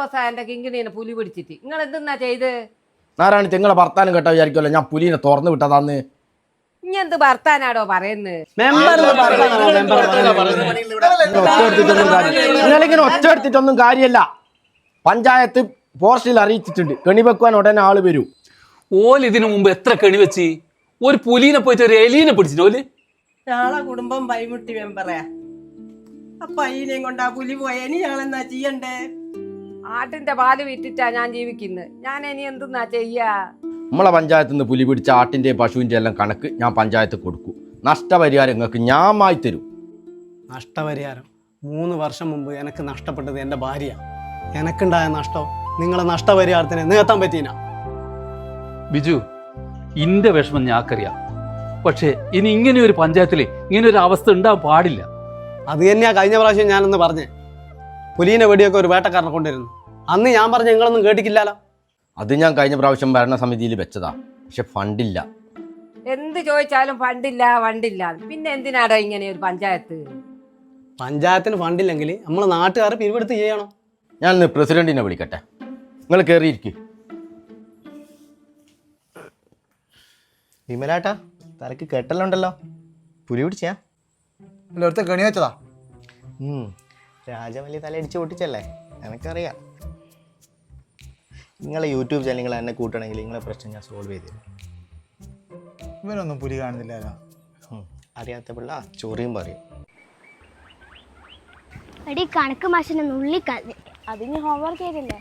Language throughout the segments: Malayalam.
ദിവസം എന്റെ കിങ്കിണീനെ പുലി പിടിച്ചിട്ട്. നിങ്ങൾ എന്തെന്നാ ചെയ്ത്? നാരായണി നിങ്ങളെ ഭർത്താനം കേട്ടാ വിചാരിക്കുമല്ലോ ഞാൻ പുലിനെ തുറന്നു വിട്ടതാന്ന് ഇനി എന്ത് ഭർത്താനാടോ പറയുന്നത്? ഒറ്റ? നിങ്ങളിങ്ങനെ എടുത്തിട്ടൊന്നും കാര്യമല്ല പഞ്ചായത്ത് പോസ്റ്റിൽ അറിയിച്ചിട്ടുണ്ട് കെണി വെക്കുവാൻ ഉടനെ ആൾ വരൂ. ഓൽ ഇതിനു മുമ്പ് എത്ര കെണി വെച്ച്? ഒരു പുലീനെ പോയിട്ട് ഒരു എലീനെ പിടിച്ചിട്ട് ഓൽ? ഞങ്ങളെ കുടുംബം വൈമുട്ടി മെമ്പറേ. അപ്പൊ അയിനെയും കൊണ്ട് ആ പുലി പോയ. ഇനി ഞങ്ങളെന്നാ ചെയ്യണ്ടേ? ആട്ടിന്റെ പാൽ വിറ്റിട്ടാ ഞാൻ ജീവിക്കുന്നത് ഞാൻ ഇനി എന്തെന്നാ ചെയ്യാ? നമ്മളെ പഞ്ചായത്തിൽ നിന്ന് പുലി പിടിച്ച ആട്ടിന്റെ പശുവിന്റെ എല്ലാം കണക്ക് ഞാൻ പഞ്ചായത്ത് കൊടുക്കും. നഷ്ടപരിഹാരം നിങ്ങൾക്ക് ഞാൻ മായി തരും. നഷ്ടപരിഹാരം. മൂന്ന് വർഷം മുമ്പ് എനിക്ക് നഷ്ടപ്പെട്ടത് എന്റെ ഭാര്യ എനക്കുണ്ടായ നഷ്ടം നിങ്ങളെ നഷ്ടപരിഹാരത്തിന് നികത്താൻ പറ്റീന. ബിജു ഇന്റെ വിഷമം ഞാക്കറിയാം പക്ഷേ ഇനി ഇങ്ങനെ ഒരു പഞ്ചായത്തിൽ ഇങ്ങനെ ഒരു അവസ്ഥ ഉണ്ടാവാൻ പാടില്ല. അത് തന്നെയാ കഴിഞ്ഞ പ്രാവശ്യം ഞാനൊന്ന് പറഞ്ഞേ. പുലീനെ വെടിയൊക്കെ ഒരു വേട്ടക്കാരനെ കൊണ്ടിരുന്നു അന്ന് ഞാൻ പറഞ്ഞ നിങ്ങളൊന്നും കേട്ടിക്കില്ലല്ലോ അത് ഞാൻ കഴിഞ്ഞ പ്രാവശ്യം ഭരണസമിതിയിൽ വെച്ചതാ. പക്ഷെ ഫണ്ടില്ല. എന്ത് ചോദിച്ചാലും ഫണ്ടില്ല ഫണ്ടില്ല. പിന്നെ എന്തിനാടോ ഇങ്ങനെ ഒരു പഞ്ചായത്ത്? പഞ്ചായത്തിന് ഫണ്ടില്ലെങ്കിൽ നമ്മൾ നാട്ടുകാർ പിരിവെടുത്ത് ചെയ്യണം. ഞാൻ ഇന്ന് പ്രസിഡന്റിനെ വിളിക്കട്ടെ. നിങ്ങൾ കയറിയിരിക്കും വിമലാട്ടാ തലക്ക് കെട്ടലുണ്ടല്ലോ. പുലി പിടിച്ചാ അല്ല കണി വെച്ചതാ. രാജമല്ലി തല തലയടിച്ച് പൊട്ടിച്ചല്ലേ? എനിക്കറിയാം. നിങ്ങളെ യൂട്യൂബ് ചാനൽ നിങ്ങൾ എന്നെ കൂട്ടണമെങ്കിൽ നിങ്ങളെ പ്രശ്നം ഞാൻ സോൾവ് ചെയ്തു തരും ഇവനൊന്നും പുലി കാണുന്നില്ലല്ലോ. അറിയാത്ത പിള്ള ചോറിയും പറയും. എടി കണക്ക് മാഷിനെ നുള്ളിക്കാതെ അതിന് ഹോംവർക്ക് ചെയ്തില്ലേ?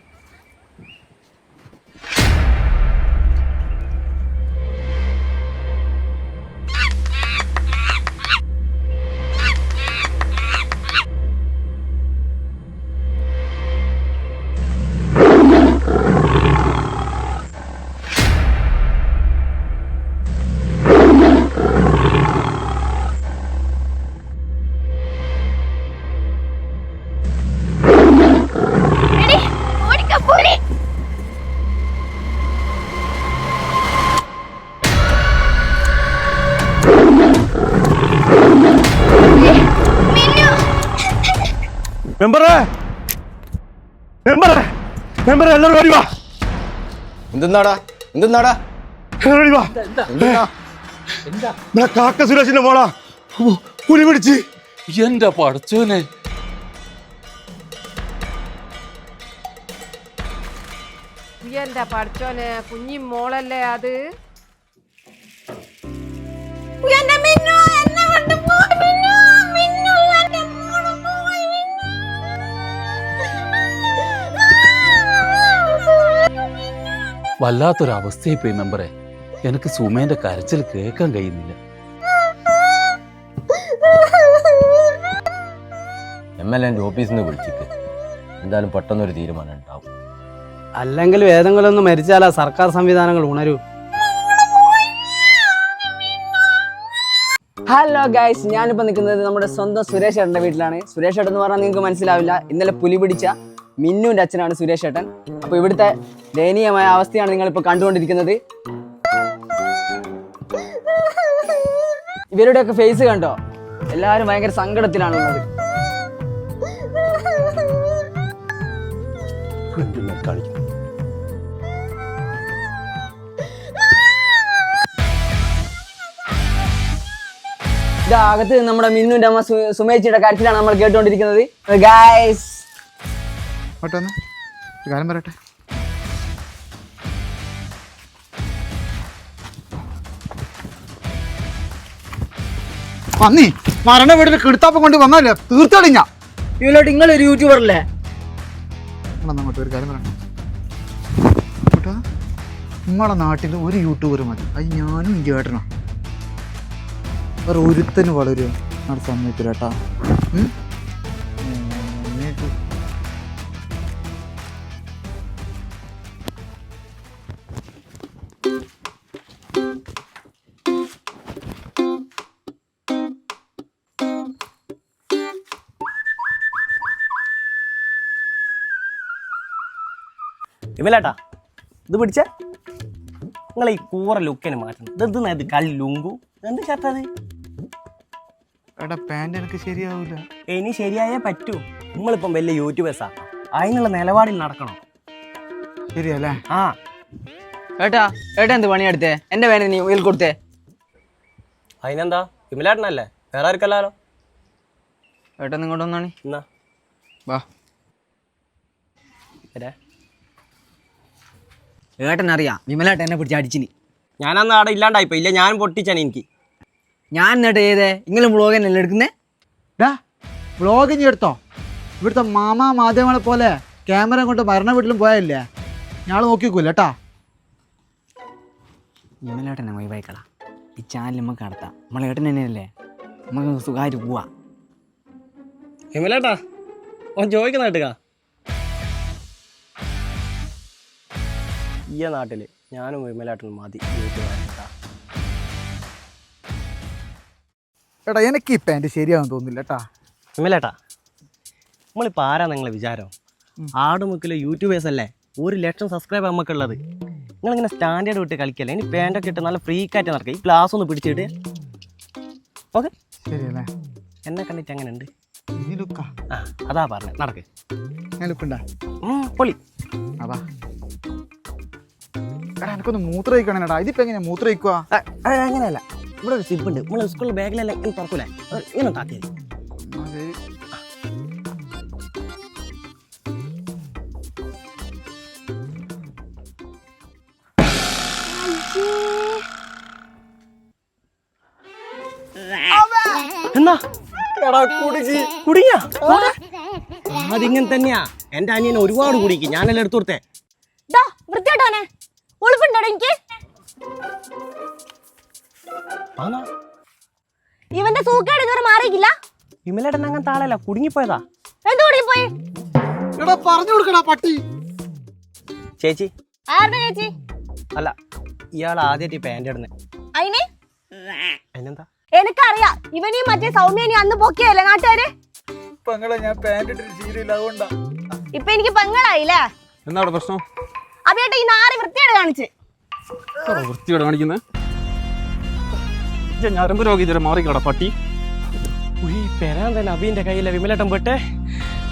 മെമ്പറേ മെമ്പറേ മെമ്പറേ എല്ലാവരും ഓടി വാ. എന്തെന്നാടാ? എന്തെന്നാടാ? എല്ലാവരും ഓടി വാ. എന്താ? നമ്മളെ കാക്ക സുരേഷിന്റെ മോളാ. പുലി പിടിച്ച്. എന്റെ പടച്ചോനെ? എന്റെ പഠിച്ചോനെ കുഞ്ഞി മോളല്ലേ അത്? എന്നെ മിന്നു എന്നെ വിട്ട് വല്ലാത്തൊരവസ്ഥയായി പോയി മെമ്പറെ. എനിക്ക് സുമേന്റെ കരച്ചിൽ കേൾക്കാൻ കഴിയുന്നില്ല. എം എൽ എന്റെ ഓഫീസിൽ നിന്ന് വിളിച്ചിട്ട് എന്തായാലും പെട്ടെന്നൊരു തീരുമാനം ഉണ്ടാവും. അല്ലെങ്കിൽ ഏതെങ്കിലും ഒന്ന് മരിച്ചാലാ സർക്കാർ സംവിധാനങ്ങൾ ഉണരൂ. ഹലോ ഗൈസ് ഞാനിപ്പോൾ നിൽക്കുന്നത് നമ്മുടെ സ്വന്തം സുരേഷ് ഏട്ടന്റെ വീട്ടിലാണ്. സുരേഷ് ഏട്ടൻ എന്ന് പറഞ്ഞാൽ നിങ്ങൾക്ക് മനസ്സിലാവില്ല. ഇന്നലെ പുലി പിടിച്ച മിന്നുവിന്റെ അച്ഛനാണ് സുരേഷ് ഏട്ടൻ. അപ്പോൾ ഇവിടുത്തെ ദയനീയമായ അവസ്ഥയാണ് നിങ്ങളിപ്പോൾ കണ്ടുകൊണ്ടിരിക്കുന്നത്. ഇവരുടെയൊക്കെ ഫേസ് കണ്ടോ? എല്ലാവരും ഭയങ്കര ഇതാ അകത്ത് നമ്മുടെ മിന്നുന്റെ അമ്മ സു- സുമേച്ചിയുടെ കാര്യത്തിലാണ് നമ്മൾ കേട്ടുകൊണ്ടിരിക്കുന്നത് ഗായ്സ് ഒരു കാര്യം പറയട്ടെ? വന്നീ. മരണ വീട്ടിൽ കിടുത്താപ്പം കൊണ്ട് വന്നല്ലേ തീർത്തടിഞ്ഞ. ഇവലോട്ട് നിങ്ങളൊരു യൂട്യൂബർ അല്ലേ അങ്ങോട്ട് ഒരു കാര്യം പറയണം. കേട്ടോ നിങ്ങളെ നാട്ടിൽ ഒരു യൂട്യൂബർ മതി. അത് ഞാനും എനിക്ക് കേട്ടണം വേറെ ഒരുത്തന് വളരുമോ നടത്താൻ സമയത്തിൽ കേട്ടാ വിമലാട്ടാ ഇത് പിടിച്ച. നിങ്ങൾ ഈ കൂറ ലുക്കിന് മാറ്റണം. ഇത് എന്ത് ഇത് കല്ലുങ്കു എന്ത് ചേട്ടാ എടാ പാന്റ് എനിക്ക് ശരിയാവൂല. ഇനി ശരിയായേ പറ്റൂ. നമ്മളിപ്പം വലിയ യൂട്യൂബേഴ്സാ അതിനുള്ള നിലപാടിൽ നടക്കണം. ശരിയല്ലേ? ആ. ഏട്ടാ ഏട്ടാ എന്ത് പണിയെടുത്തേ? എന്റെ വേന നീ ഉയിൽ കൊടുത്തേ. അതിനെന്താ? വിമലേട്ടനല്ലേ വേറെ ആർക്കല്ലാലോ? ഏട്ടാ നിങ്ങോട്ട് വന്നാണി. എന്നാ. വാ. വരെ. ഏട്ടൻ അറിയാം വിമലേട്ടൻ എന്നെ പിടിച്ച് അടിച്ചിന്. ഞാനന്ന് അവിടെ ഇല്ലാണ്ടായിപ്പോ. ഇല്ല ഞാൻ പൊട്ടിച്ചാണ് എനിക്ക്. ഞാൻ എന്നിട്ട് ചെയ്തേ ഇങ്ങനെ വ്ളോഗ് തന്നെയല്ലേ എടുക്കുന്നേ? ഡാ വ്ളോഗ് ഇനി എടുത്തോ? ഇവിടുത്തെ മാമാ മാധ്യമങ്ങളെ പോലെ ക്യാമറ കൊണ്ട് മരണ വീട്ടിലും പോയല്ലേ? ഞാൾ നോക്കിക്കൂല കേട്ടാ? വിമലേട്ടനെ വൈകളാ ഈ ചാനൽ നമുക്ക് നടത്താം. നമ്മളെ ഏട്ടൻ തന്നെയല്ലേ? നമുക്ക് സുഖമായിട്ട് പോവാ. വിമലേട്ടാ ഓൻ ചോദിക്കുന്ന കേട്ടുക ഈ നാട്ടിൽ ഞാനും വിമലേട്ടനും മതി. എടാ എനിക്ക് ഈ പാന്റ് ശരിയാവും തോന്നുന്നില്ല കേട്ടാ വിമലേട്ടാ നമ്മളിപ്പോൾ ആരാ നിങ്ങളെ വിചാരം? ആടുമുക്കിലെ യൂട്യൂബേഴ്സ് അല്ലേ? ഒരു ലക്ഷം സബ്സ്ക്രൈബ് നമുക്കുള്ളത് നിങ്ങളിങ്ങനെ സ്റ്റാൻഡേർഡ് വിട്ട് കളിക്കല്ലേ? ഇനി പാന്റൊക്കെ ഇട്ട് നല്ല ഫ്രീക്കായിട്ട് നടക്കുക ഈ ക്ലാസ് ഒന്ന് പിടിച്ചിട്ട്. ഓക്കെ? ശരിയല്ലേ? എന്നെ കണ്ടിട്ട് അങ്ങനെ ഉണ്ട് അതാ പറഞ്ഞത് നടക്ക്. പൊളി. അതാ. എടാ എനിക്കൊന്ന് മൂത്ര കഴിക്കണേടാ ഇതിപ്പോ എങ്ങനെയാ മൂത്ര ആ, അങ്ങനെയല്ല. ഇവിടെ ഒരു സിബ് ഉണ്ട്. നമ്മൾ സ്കൂളിൽ ബാഗിലെല്ലാം ഇങ്ങനെ തുറക്കൂലേ? ഇങ്ങനെ താത്തിയത് എന്നാ? എടാ കുടുങ്ങി? കുടുങ്ങിയ അതിങ്ങനെ തന്നെയാ. എന്റെ അനിയൻ ഒരുപാട് കുടിക്കും. ഞാനെല്ലാം എടുത്തു കൊടുത്തേ. വൃത്തിയായിട്ടോനെ എനിക്ക്? ഇവന്റെ സൂക്കേട് ഇതുവരെ മാറിയില്ല വിമലേട്ടൻ അങ്ങനെ താളല്ല കുടുങ്ങിപ്പോയതാ. എന്ത് പോയി എടാ പറഞ്ഞു കൊടുക്കടാ പട്ടി. ചേച്ചി. ആരുടെ ചേച്ചി? അല്ല ഇയാൾ ആദ്യമായിട്ട് പാന്റ് ഇടുന്നത് അയിന്? അതിനെന്താ? എനിക്കറിയാം ഇവനെയും മറ്റേ സൗമ്യനെ അന്ന് പൊക്കിയല്ലേ നാട്ടുകാര്? പെങ്ങളെ ഞാൻ പാന്റ് ഇട്ടിട്ട് ശീലമില്ല അതുകൊണ്ടാ. ഇപ്പൊ എനിക്ക് പെങ്ങളായില്ലേ? എന്താ പ്രശ്നം? അഭിയേട്ട ഈ നാറി വൃത്തിയാണ് കാണിച്ച്. വൃത്തിയോടെ കാണിക്കുന്നത് ഞരമ്പ് രോഗി ഇതുവരെ മാറിക്കട പട്ടി. ഉയ് പെരാൻ തന്നെ അബീന്റെ കയ്യിലെ വിമലേട്ടൻ പെട്ടെ.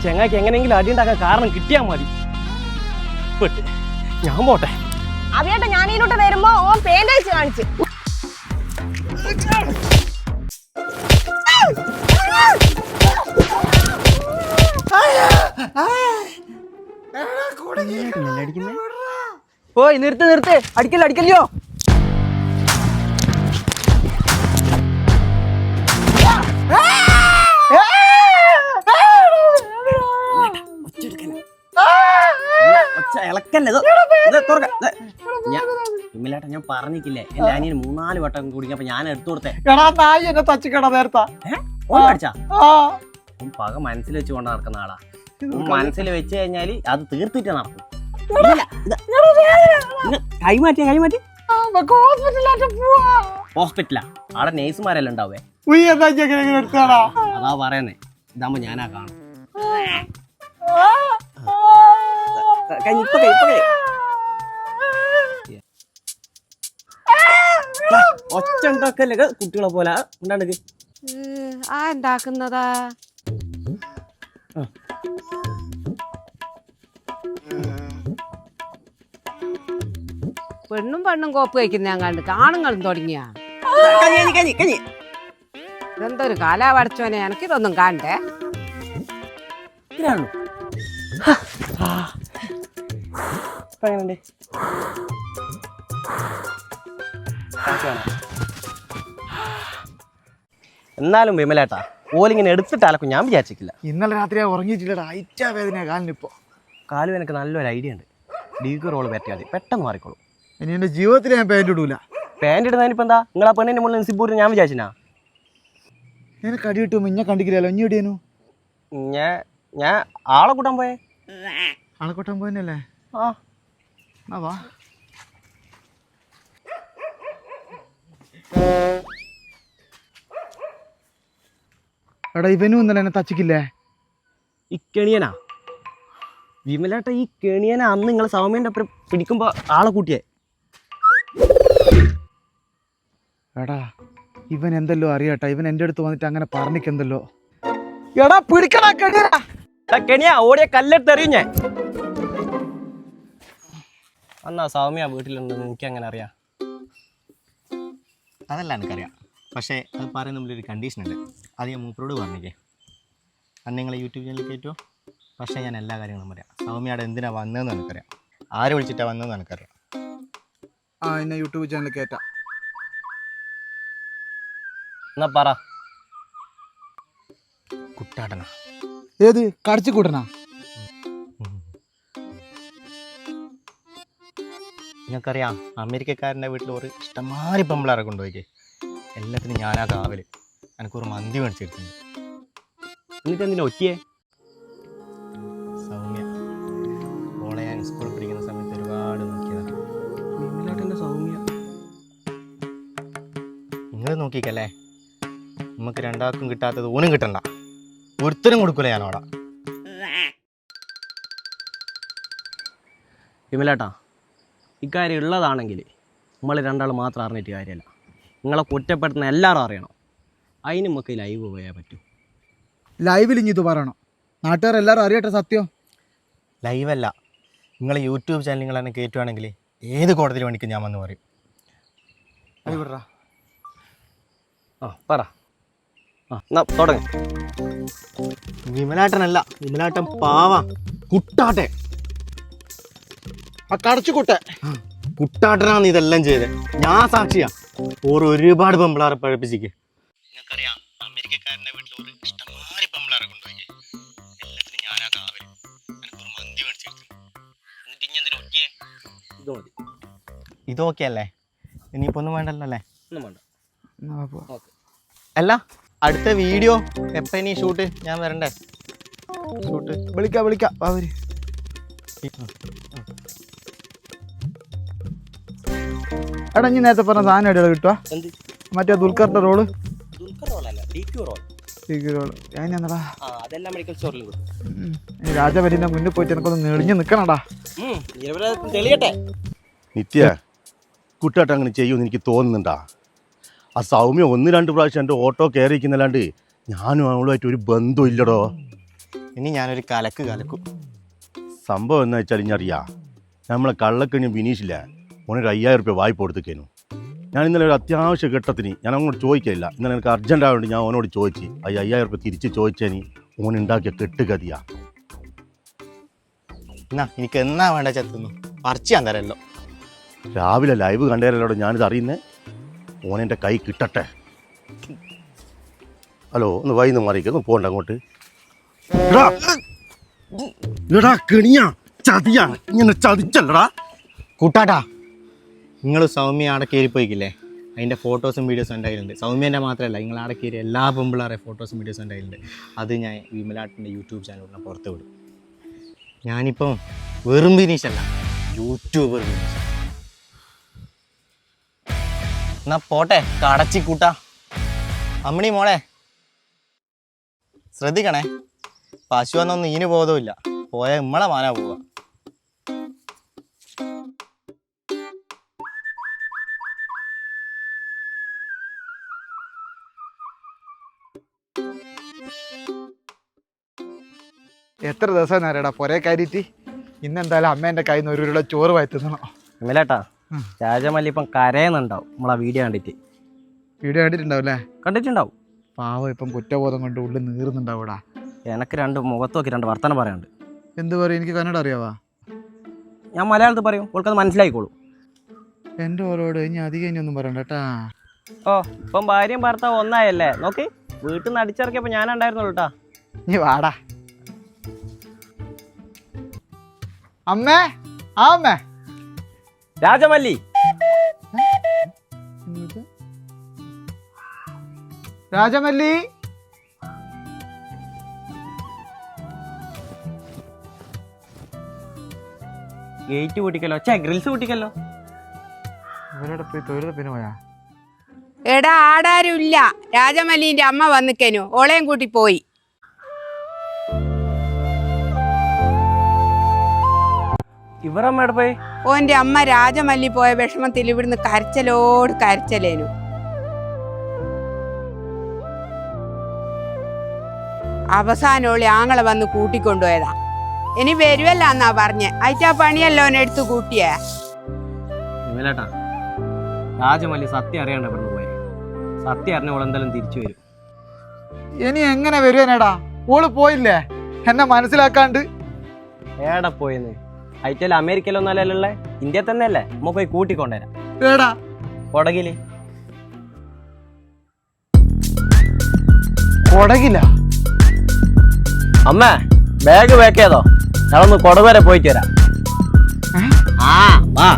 ചെങ്ങായിക്ക് എങ്ങനെയെങ്കിലും അടി ഉണ്ടാക്കാൻ കാരണം കിട്ടിയാൽ മതി. പെട്ട്. ഞാൻ പോട്ടെ. അഭിയേട്ട ഞാൻ ഇതിലോട്ട് വരുമ്പോ ഓൻ അയച്ച് കാണിച്ച്. പോയി നിർത്ത് നിർത്ത്. അടിക്കല്ലോ അടിക്കല്ലോ. ഇളക്കല്ലേട്ടാ. ഞാൻ പറഞ്ഞിട്ടില്ലേ? എന്റെ അനിയൻ മൂന്നാൽ വട്ടം കുടിക്കപ്പോ ഞാൻ എടുത്തു കൊടുത്തേ. നായി എന്നെ തച്ചിക്കട നേരത്താ. പക മനസ്സിൽ വെച്ച് കൊണ്ട് നടക്കുന്ന ആളാ. മനസ്സിൽ വെച്ച് കഴിഞ്ഞാൽ അത് തീർത്തിട്ട് നടക്കും. ഹോസ്പിറ്റലാ അവിടെ നേഴ്സുമാരെല്ലാം ഉണ്ടാവേ? അതാ പറയുന്നേ. ഇതാകുമ്പോ ഞാനാ കാണും. ഒച്ച ഉണ്ടാക്കല്ലേ? കുട്ടികളെ പോലെ. ഉണ്ടാണ്ട് ആ ഉണ്ടാക്കുന്നതാ പെണ്ണും പെണ്ണും കോപ്പ് കഴിക്കുന്ന ഞാൻ കണ്ട് ആണുങ്ങളും തുടങ്ങിയ ഇതെന്തൊരു കാലാ പഠിച്ചോനെ കാണണ്ടേ? ഇതിലാണല്ലോ ഇപ്പൊ എങ്ങനെയുണ്ട് കാശ് എന്നാലും വിമലേട്ടാ ഓലിങ്ങനെ എടുത്തിട്ട് അലക്കും ഞാൻ വിചാരിച്ചിട്ടില്ല. ഇന്നലെ രാത്രി ഉറങ്ങിയിട്ടില്ലടാ. അയച്ചാ വേദന കാലിനിപ്പോ. കാലും എനിക്ക് നല്ലൊരു ഐഡിയ ഉണ്ട്. ഡീഗ് റോൾ പറ്റിയാൽ മതി. പെട്ടെന്ന് മാറിക്കോളും. ഇനി എന്റെ ജീവിതത്തിൽ ഞാൻ പാന്റ് ഇടൂല. പാന്റ് ഇടുന്നതിനിപ്പോ എന്താ? നിങ്ങൾ ആ പെണ്ണിന്റെ മുകളിൽ നിസിപ്പൂർ ഞാൻ വിചാരിച്ചാ ഞാൻ കടി കിട്ടും ഇഞ്ഞ കണ്ടിക്കില്ലല്ലോ. ഇഞ്ഞ ഇടിയനു ഞാൻ ഞാൻ ആളെ കൂട്ടാൻ പോയേ. കൂട്ടാൻ പോയല്ലേ ആ. ആ വാ. എടാ ഇവനും ഇന്നലെ എന്നെ തച്ചിക്കില്ലേ? ഈ കെണിയനാ? വിമലേട്ട ഈ കെണിയനെ. അന്ന് നിങ്ങൾ സൗമ്യന്റെ അപ്പുറം പിടിക്കുമ്പോൾ ആളെ കൂട്ടിയേ. എടാ ഇവൻ എന്തല്ലോ അറിയാട്ടാ? ഇവൻ എന്റെ അടുത്ത് വന്നിട്ട് അങ്ങനെ പറഞ്ഞിക്കെന്തല്ലോ എടാ പിടിക്കടാ കെണിയ ഓടിയ കല്ലെടുത്ത് എറിയുഞ്ഞേ അന്നാ സൗമ്യ വീട്ടിലുണ്ടെന്ന് എനിക്ക് അങ്ങനെ അറിയാം. അതല്ല എനിക്കറിയാം. പക്ഷേ അത് പറയുന്ന ഒരു കണ്ടീഷൻ ഉണ്ട്. അത് ഞാൻ മൂപ്പരോട് പറഞ്ഞില്ലേ അന്ന് നിങ്ങളെ യൂട്യൂബ് ചാനലിൽ കയറ്റുമോ പക്ഷേ ഞാൻ എല്ലാ കാര്യങ്ങളും പറയാം. സൗമ്യയുടെ എന്തിനാണ് വന്നതെന്ന് എനിക്കറിയാം. ആര് വിളിച്ചിട്ടാണ് വന്നതെന്ന് എനിക്കറിയാം. ആ എന്നെ യൂട്യൂബ് ചാനലിൽ കയറ്റാം. എന്നാ പറ. കുട്ടാടന ഏത്? കടിച്ചു കൂട്ടണ നിങ്ങൾക്കറിയാം അമേരിക്കക്കാരന്റെ വീട്ടിൽ ഒരു ഇഷ്ടംമാരി പെമ്പിളാരെ കൊണ്ടുപോയിക്കേ. എല്ലാത്തിനും ഞാനാ കാവൽ. എനിക്കൊരു മന്തി മേടിച്ചെടുത്തു എന്നിട്ട് എന്തിനാ ഒറ്റിയേ? രണ്ടാൾക്കും കിട്ടാത്തത് ഊനും കിട്ടണ്ട. ഒരുത്തരും കൊടുക്കൂല ഞാനവിടെ. വിമലേട്ടാ ഇക്കാര്യം ഉള്ളതാണെങ്കിൽ നമ്മൾ രണ്ടാൾ മാത്രം അറിഞ്ഞിട്ട് കാര്യമല്ല നിങ്ങളെ കുറ്റപ്പെടുത്തുന്ന എല്ലാവരും അറിയണം. അതിന് നമുക്ക് ലൈവ് പോയാൽ പറ്റൂ. ലൈവിൽ ഇനി ഇത് പറയണം. നാട്ടുകാർ എല്ലാവരും അറിയട്ടെ സത്യം? ലൈവല്ല നിങ്ങൾ യൂട്യൂബ് ചാനൽ നിങ്ങൾ എന്നെ കയറ്റുവാണെങ്കിൽ ഏത് കോടതിയിൽ വേണിക്കും ഞാൻ വന്ന് പറയും. ആ പറ. എന്നാ തുടങ്ങ്. വിമലാട്ടനല്ല വിമലാട്ടൻ പാവാ. കുട്ടാട്ടെ. ആ കടച്ചു കുട്ടെ. കുട്ടാട്ടനാണ് ഇതെല്ലാം ചെയ്തത് ഞാൻ സാക്ഷിയാ. ഓർ ഒരുപാട് പെമ്പിളാറെ പഴപ്പിച്ചിക്ക് നിങ്ങൾക്കറിയാം അമേരിക്കക്കാരന്റെ വീട്ടിൽ ഒരു ഇഷ്ടംമാരി പെമ്പിളാറെ കൊണ്ടുപോയി. എല്ലാത്തിനും ഞാനാ കാവൽ. എനിക്കൊരു മന്തി മേടിച്ചെടുത്തു എന്നിട്ട് ഇനി എന്തിനാ ഒറ്റിയേ ഇത് മതി. ഇതൊക്കെ അല്ലേ ഇനിയിപ്പോ ഒന്നും വേണ്ടല്ലോ അല്ലേ? ഒന്നും വേണ്ട. അല്ല അടുത്ത വീഡിയോ എപ്പ ഇനി ഷൂട്ട് ഞാൻ വരണ്ടേ? ഷൂട്ട് വിളിക്കാം വിളിക്കാം. അവർ എടാ ഇനി നേരത്തെ പറഞ്ഞ സാധനം എവിടെ കിട്ടുക? മറ്റേ ദുൽഖറിന്റെ റോൾ? രാജപരിന്റെ മുന്നിൽ പോയിട്ട് എനിക്കൊന്ന് നെളിഞ്ഞു നിക്കണടാ. തെളിയട്ടെ. നിത്യ കുട്ടാട്ടം അങ്ങനെ ചെയ്യുമെന്ന് എനിക്ക് തോന്നുന്നുണ്ടാ? ആ സൗമ്യ ഒന്ന് രണ്ട് പ്രാവശ്യം എന്റെ ഓട്ടോ കയറി ഇരിക്കുന്നല്ലാണ്ട് ഞാനും അവളുമായിട്ട് ഒരു ബന്ധം ഇല്ലടോ. ഇനി ഞാനൊരു കലക്ക് കലക്കും. സംഭവം എന്ന് വെച്ചാൽ ഇഞ്ഞറിയാ നമ്മളെ കള്ളക്കണി ബിനീഷില്ല ഓനൊരു അയ്യായിരം റുപ്യ വായ്പ കൊടുത്തേനു ഞാൻ ഇന്നലെ ഒരു അത്യാവശ്യ ഘട്ടത്തിന് ഞാൻ അങ്ങോട്ട് ചോദിക്കില്ല ഇന്നലെ എനിക്ക് അർജന്റ് ആയതുകൊണ്ട് ഞാൻ ഓനോട് ചോദിച്ച് ആ അയ്യായിരം റുപ്യ തിരിച്ച് ചോദിച്ചേനി. ഓൻ ഉണ്ടാക്കിയ കെട്ടുകതിയാ എന്നാ എനിക്ക് എന്നാ വേണ്ട ചത്തുന്നു? പറിച്ചു ഞാൻ തരല്ലോ. രാവിലെ ലൈവ് കണ്ടേരല്ലോടെ ഞാനിത് അറിയുന്നേ? ഓനെന്റെ കൈ കിട്ടട്ടെ. ഹലോ ഒന്ന് വൈന്ന് മാറിക്ക് ഒന്ന് പോണ്ട അങ്ങോട്ട്. എടാ, കെണിയാ ചതിയാ ഇങ്ങനെ ചതിച്ചല്ലടാ. കൂട്ടാട്ടാ നിങ്ങൾ സൗമ്യ ആടെ കയറി പോയിക്കില്ലേ? അതിന്റെ ഫോട്ടോസും വീഡിയോസും ഉണ്ടായിട്ടുണ്ട് സൗമ്യന്റെ മാത്രമല്ല നിങ്ങൾ ആടെ കയറി എല്ലാ പെമ്പിളാറെ ഫോട്ടോസും വീഡിയോസും ഉണ്ടായിട്ടുണ്ട് അത് ഞാൻ വിമലാട്ടിന്റെ യൂട്യൂബ് ചാനലിൽ പുറത്ത് വിടും. ഞാനിപ്പം വെറും ബിനീഷല്ല യൂട്യൂബർ ബിനീഷ് എന്നാ പോട്ടെ കടച്ചി കൂട്ടാ. അമ്മണി മോളെ ശ്രദ്ധിക്കണേ. പശു എന്നൊന്നും ഈന് ബോധമില്ല പോയ ഇമ്മളെ മാനാ പോവുക. എത്ര ദിവസം നേരടാ പൊരേ കാര്യത്തി ഇന്നെന്തായാലും അമ്മേന്റെ കയ്യിൽ നിന്ന് ഒരു ഉരുള ചോറ് വായി തിന്നണം രാജമല്ലി ഇപ്പം കരയുന്നുണ്ടാവും. നമ്മളാ വീഡിയോ കണ്ടിട്ട്. വീഡിയോ കണ്ടിട്ടുണ്ടാവില്ലേ? കണ്ടിട്ടുണ്ടാവും. പാവം ഇപ്പം കുറ്റബോധം കൊണ്ട് ഉള്ളിൽ നീറുന്നുണ്ടാവൂടാ. എനക്ക് രണ്ട് മുഖത്ത് നോക്കി രണ്ട് വർത്തമാനം പറയാനുണ്ട്. എന്ത് പറയും? എനിക്ക് കന്നഡ അറിയാവാ. ഞാൻ മലയാളത്തിൽ പറയും. ഓൾക്കത് മനസ്സിലായിക്കോളൂ. എന്റെ ഓരോട് ഇനി അധികം ഇനി ഒന്നും പറയണ്ട കേട്ടാ. ഓ ഇപ്പം ഭാര്യയും ഭർത്താവ് ഒന്നായല്ലേ? നോക്കി വീട്ടിൽ നിന്ന് അടിച്ചിറക്കിയപ്പോൾ ഞാനുണ്ടായിരുന്നുള്ളൂ കേട്ടാ ഇനി വാടാ. അമ്മേ ആ അമ്മേ. രാജമല്ലി? രാജമല്ലി. ഗേറ്റ് പൊട്ടിക്കല്ലോ. ചേ ഗ്രിൽസ് പൊട്ടിക്കല്ലോ. ഇവരുടെ പോയി തൊഴിലുറപ്പിന് പോയാ? എടാ ആടാരും ഇല്ല. രാജമല്ലിന്റെ അമ്മ വന്നിക്കനു. ഓളയും കൂട്ടി പോയി. ഇവരമ്മയുടെ പോയി? ഓന്റെ അമ്മ രാജമല്ലി പോയ വിഷമത്തിൽ ഇവിടുന്ന് കരച്ചലോട് കരച്ചലേനു. അവസാനം ഓളി ആങ്ങളെ വന്ന് കൂട്ടിക്കൊണ്ടുപോയതാ. ഇനി വരുവല്ല എന്നാ പറഞ്ഞേ. അയച്ചാ പണിയല്ലോ എടുത്തു കൂട്ടിയേ? രാജമല്ലി സത്യം അറിയാണ്ട് ഇവിടുന്ന് പോയെ. സത്യം അറിഞ്ഞ ഓളെന്തായാലും തിരിച്ചു വരും. ഇനി എങ്ങനെ വരുവേനേടാ? ഓൾ പോയില്ലേ? എന്നെ മനസ്സിലാക്കാണ്ട്. ഏടാ പോയെന്ന്? അയച്ചാൽ അമേരിക്കയിലൊന്നും അല്ലല്ലേ ഇന്ത്യ തന്നെ അല്ലേ നമ്മ പോയി കൂട്ടിക്കൊണ്ടുവരാം ഏടാ കൊടകിൽ. കൊടകില? അമ്മ ബാഗ് പാക്ക് ചെയ്തോ? ഞങ്ങളൊന്ന് കൊടക് വരെ പോയിട്ട് വരാം. ആ വാ.